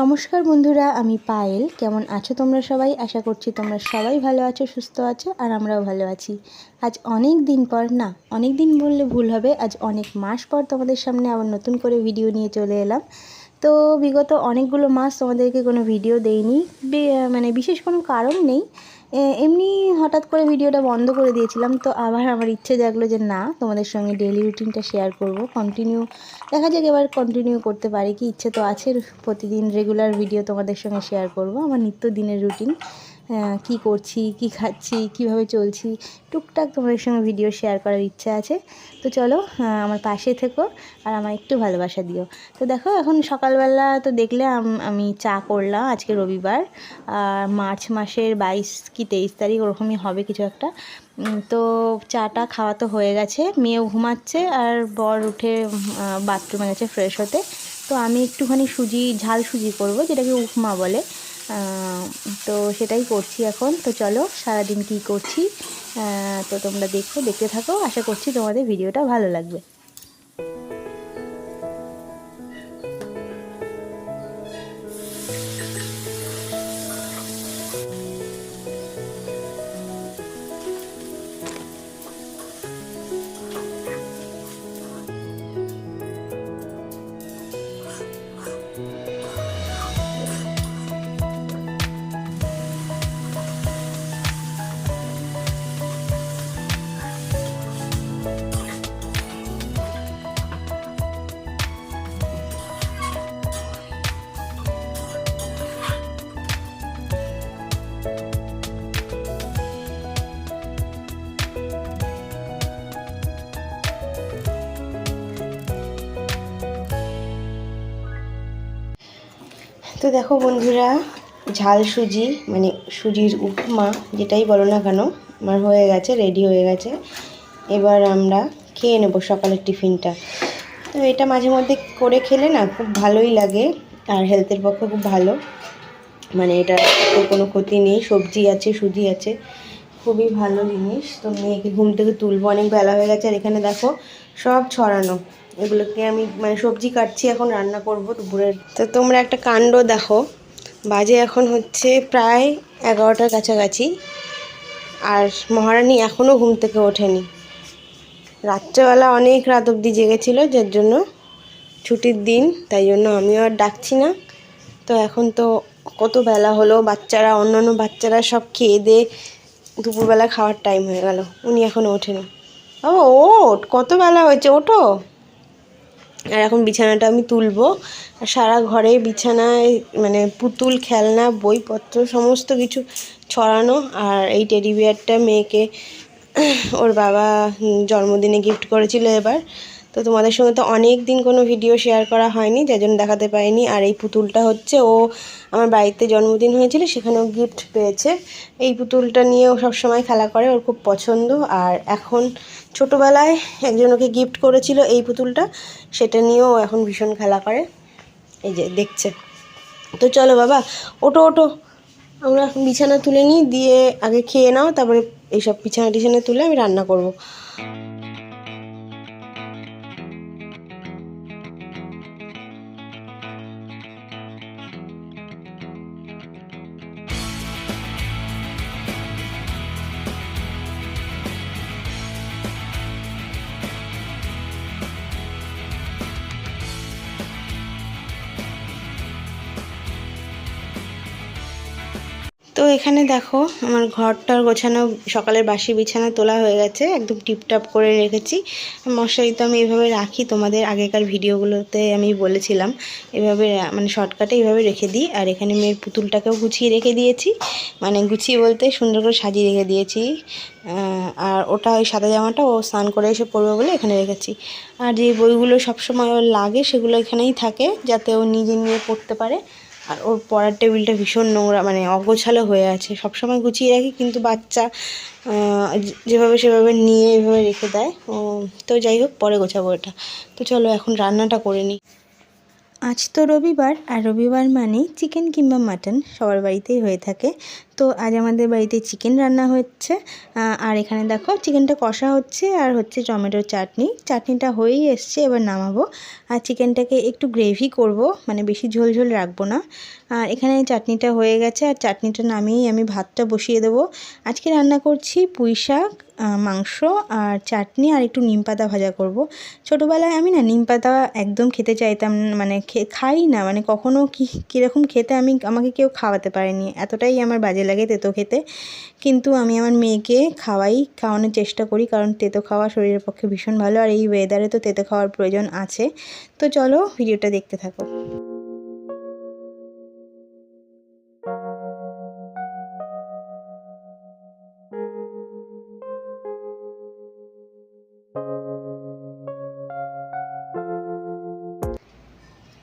নমস্কার বন্ধুরা, আমি পায়েল। কেমন আছো তোমরা সবাই? আশা করছি তোমরা সবাই ভালো আছো, সুস্থ আছো, আর আমরাও ভালো আছি। আজ অনেক দিন পর, না, অনেক দিন বললে ভুল হবে, আজ অনেক মাস পর তোমাদের সামনে আবার নতুন করে ভিডিও নিয়ে চলে এলাম। তো বিগত অনেকগুলো মাস তোমাদেরকে কোনো ভিডিও দেইনি মানে বিশেষ কোনো কারণ নেই। এমনি হঠাৎ করে ভিডিওটা বন্ধ করে দিয়েছিলাম, তো আবার আমার ইচ্ছে জাগলো যে না, তোমাদের সঙ্গে ডেলি রুটিনটা শেয়ার করব। কন্টিনিউ দেখা যাক এবার কন্টিনিউ করতে পারি কি, ইচ্ছে তো আছে, প্রতিদিন রেগুলার ভিডিও তোমাদের সঙ্গে শেয়ার করব, আমার নিত্য দিনের রুটিন কি করছি, কি খাচ্ছি, কীভাবে চলছি, টুকটাক তোমাদের সঙ্গে ভিডিও শেয়ার করার ইচ্ছা আছে। তো চলো আমার পাশে থেকো আর আমার একটু ভালোবাসা দিও। তো দেখো, এখন সকালবেলা তো দেখলে আমি চা করলাম আজকে রবিবার। আর মার্চ মাসের বাইশ কি তেইশ তারিখ, ওরকমই হবে কিছু একটা। তো চাটা খাওয়া তো হয়ে গেছে, মেয়েও ঘুমাচ্ছে আর বর উঠে বাথরুমে গেছে ফ্রেশ হতে। তো আমি একটুখানি সুজি, ঝাল সুজি করব, যেটাকে উপমা বলে। তো সেটাই করছি এখন। তো চলো, সারাদিন কি করছি? তো তোমরা দেখো, দেখতে থাকো। আশা করছি তোমাদের ভিডিওটা ভালো লাগবে। তো দেখো বন্ধুরা, ঝাল সুজি মানে সুজির উপমা, যেটাই বলো না কেন, আমার হয়ে গেছে রেডি হয়ে গেছে। এবার আমরা খেয়ে নেব সকালের টিফিনটা। তো এটা মাঝে মধ্যে করে খেলে না খুব ভালোই লাগে, আর হেলথের পক্ষে খুব ভালো। মানে এটা কোনো ক্ষতি নেই, সবজি আছে, সুজি আছে, খুবই ভালো জিনিস। তো মেয়েকে ঘুম থেকে তুলবো, অনেক বেলা হয়ে গেছে, আর এখানে দেখো সব ছড়ানো। এগুলোকে আমি মানে সবজি কাটছি, এখন রান্না করব দুপুরের তো তোমরা একটা কাণ্ড দেখো। বাজে এখন হচ্ছে প্রায় এগারোটার কাছাকাছি। আর মহারানী এখনও ঘুম থেকে ওঠেনি। রাত্রেবেলা অনেক রাত অবধি জেগেছিল, যার জন্য ছুটির দিন, তাই জন্য আমিও আর ডাকছি না। তো এখন তো কত বেলা হলো, বাচ্চারা, অন্যান্য বাচ্চারা সব খেয়ে দিয়ে দুপুরবেলা খাওয়ার টাইম হয়ে গেল। উনি এখনও ওঠেনি। ও, ওঠ, কত বেলা হয়েছে, ওঠো। আর এখন বিছানাটা আমি তুলব। আর সারা ঘরে বিছানায় মানে পুতুল, খেলনা, বইপত্র, সমস্ত কিছু ছড়ানো। আর এই টেডি বিয়ারটা মেয়েকে ওর বাবা জন্মদিনে গিফট করেছিল এবার। তো তোমাদের সঙ্গে তো অনেক দিন কোনো ভিডিও শেয়ার করা হয়নি, যার জন্য দেখাতে পারিনি। আর এই পুতুলটা হচ্ছে, ও আমার বাড়িতে জন্মদিন হয়েছিল, সেখানেও গিফট পেয়েছে। এই পুতুলটা নিয়ে ও সবসময় খেলা করে, ওর খুব পছন্দ। আর এখন ছোটোবেলায় একজন ওকে গিফট করেছিল এই পুতুলটা, সেটা নিয়েও ও এখন ভীষণ খেলা করে। এই যে, দেখছে। তো চলো বাবা ওটো ওটো আমরা বিছানা তুলে নিই, দিয়ে আগে খেয়ে নাও, তারপরে এইসব বিছানা টিছানা তুলে আমি রান্না করব। এখানে দেখো, আমার ঘরটার গোছানো, সকালের বাসি বিছানা তোলা হয়ে গেছে, একদম টিপটাপ করে রেখেছি। মশারি তো আমি এভাবে রাখি, তোমাদের আগেকার ভিডিওগুলোতে আমি বলেছিলাম, এভাবে মানে শর্টকাটে এইভাবে রেখে দিই, আর এখানে মেয়ের পুতুলটাকেও গুছিয়ে রেখে দিয়েছি মানে গুছিয়ে বলতে সুন্দর করে সাজিয়ে রেখে দিয়েছি আর ওটা ওই সাদা জামাটা ও স্নান করে এসে পড়বে বলে এখানে রেখেছি। আর যে বইগুলো সবসময় ওর লাগে, সেগুলো এখানেই থাকে, যাতে ও নিজে নিয়ে পড়তে পারে। আর ওর পড়ার টেবিলটা ভীষণ নোংরা মানে অগোছালো হয়ে আছে। সবসময় গুছিয়ে রাখি, কিন্তু বাচ্চা যেভাবে সেভাবে নিয়ে এভাবে রেখে দেয়, ও তো যাই হোক, পরে গোছাবো এটা। তো চলো, এখন রান্নাটা করে নিই। আজ তো রবিবার, আর রবিবার মানে চিকেন কিংবা মাটন সবার বাড়িতেই হয়ে থাকে। তো আজ আমাদের বাড়িতে চিকেন রান্না হচ্ছে আর এখানে দেখো চিকেনটা কষা হচ্ছে আর হচ্ছে টমেটোর চাটনি। চাটনিটা হয়েই এসছে, এবার নামাবো। আর চিকেনটাকে একটু গ্রেভি করব মানে বেশি ঝোল ঝোল রাখব না। আর এখানে চাটনিটা হয়ে গেছে, আর চাটনিটা নামিয়েই আমি ভাতটা বসিয়ে দেবো। আজকে রান্না করছি পুঁই শাক মাংস আর চাটনি আর একটু নিম পাতা ভাজা করব। ছোটোবেলায় আমি না নিম পাতা একদম খেতে চাইতাম মানে খাই না মানে কখনও কী, কীরকম খেতে আমি আমাকে কেউ খাওয়াতে পারেনি, এতটাই আমার বাজে লাগে তেতো খেতে। কিন্তু আমি আমার মেয়েকে খাওয়াই, খাওয়ানোর চেষ্টা করি কারণ তেতো খাওয়া শরীরের পক্ষে ভীষণ ভালো আর এই ওয়েদারে তো তেতো খাওয়ার প্রয়োজন আছে। তো চলো ভিডিওটা দেখতে থাকো।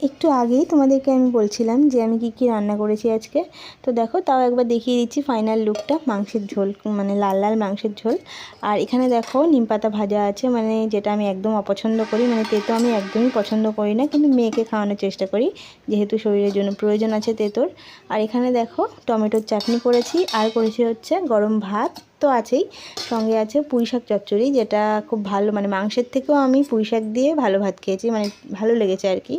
একটু আগেই তোমাদেরকে আমি বলছিলাম যে আমি কি কি রান্না করেছি আজকে। তো দেখো, তাও একবার দেখিয়ে দিচ্ছি ফাইনাল লুকটা মাংসের ঝোল মানে লাল লাল মাংসের ঝোল। আর এখানে দেখো, নিম পাতা ভাজা আছে মানে যেটা আমি একদম অপছন্দ করি মানে তেতো আমি একদমই পছন্দ করি না, কিন্তু মেয়েকে খাওয়ানোর চেষ্টা করি, যেহেতু শরীরের জন্য প্রয়োজন আছে তেতোর। আর এখানে দেখো, টমেটোর চাটনি করেছি, আর করেছি হচ্ছে গরম ভাত তো আছেই। সঙ্গে আছে পুঁই শাক চচ্চড়ি, যেটা খুব ভালো মানে মাংসের থেকেও আমি পুঁই শাক দিয়ে ভালো ভাত খেয়েছি মানে ভালো লেগেছে আর কি।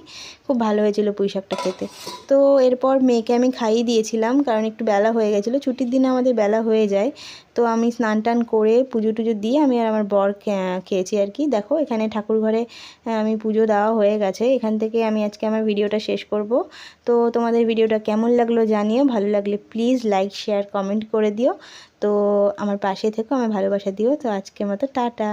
খুব ভালো হয়েছিল পুঁই শাকটা খেতে। তো এরপর মেয়েকে আমি খাইয়ে দিয়েছিলাম, কারণ একটু বেলা হয়ে গেছিল। ছুটির দিনে আমাদের বেলা হয়ে যায়। তো আমি স্নান টান করে পুজো টুজো দিয়ে আমি আর আমার বর খেয়েছি আর কি। দেখো, এখানে ঠাকুর ঘরে আমি পুজো দেওয়া হয়ে গেছে। এখান থেকে আমি আজকে আমার ভিডিওটা শেষ করব। তো তোমাদের ভিডিওটা কেমন লাগল জানিও। ভালো লাগলে প্লিজ লাইক, শেয়ার, কমেন্ট করে দিও। তো আমার পাশে থেকো আমার ভালোবাসা দিও। তো আজকের মতো টাটা।